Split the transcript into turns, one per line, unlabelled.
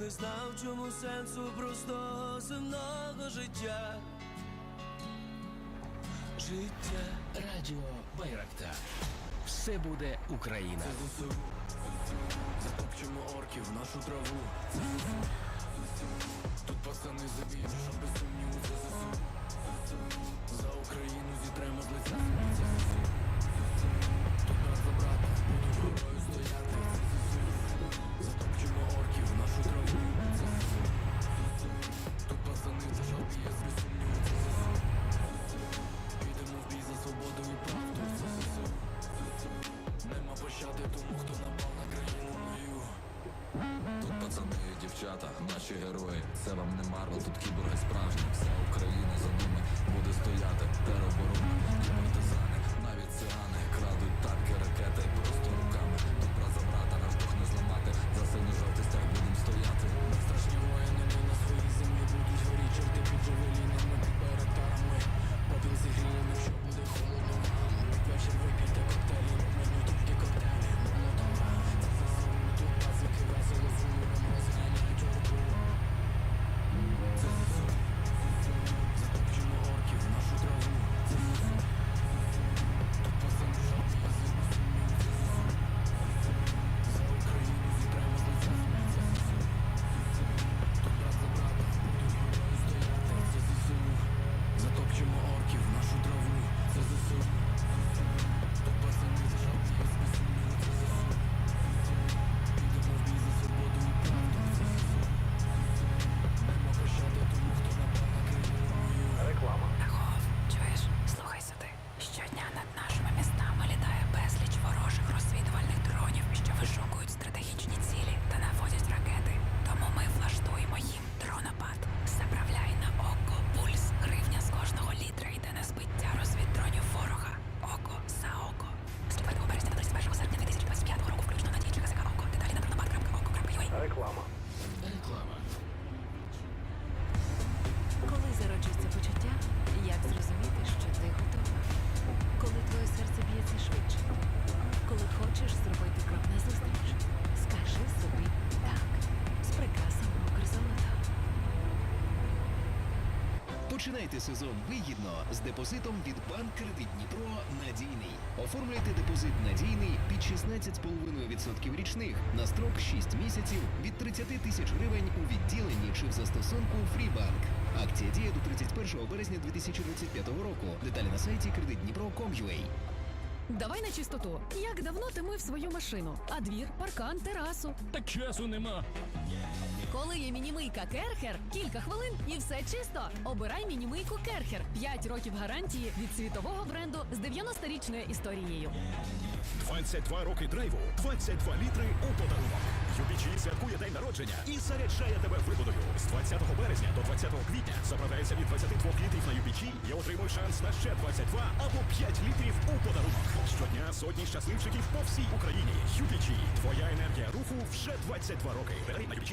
не знав, чому сенсу простого земного життя. Життя.
Радіо Байрактар. Все буде Україна.
ЗСУ. Затопчемо орків в нашу траву. Тут пацани заб'ють, що без сумніву це ЗСУ.
Дівчата, наші герої. Це вам не Марвел, тут кіборги справжні. Вся Україна за ними буде стояти. Тероборона,
Починайте сезон вигідно з депозитом від Банк Кредит Дніпро Надійний. Оформлюйте депозит надійний під 16,5% річних на строк 6 місяців від 30 тисяч гривень у відділенні чи в застосунку Фрібанк. Акція діє до 31 березня 2025 року. Деталі на сайті кредитдніпро.com.ua.
Давай на чистоту. Як давно ти мив свою машину? А двір, паркан, терасу.
Так часу нема.
Коли є мінімийка Керхер, кілька хвилин і все чисто. Обирай мінімийку Керхер. 5 років гарантії від світового бренду з 90-річною історією.
22 роки драйву, 22 літри у подарунок. UPG святкує день народження і заряджає тебе вигодою. З 20 березня до 20 квітня заправляйся від 22 літрів на UPG і отримуй шанс на ще 22 або 5 літрів у подарунок. Сотні щасливчиків по всій Україні. Юпічі, – твоя енергія руху вже 22 роки. Бери на UPG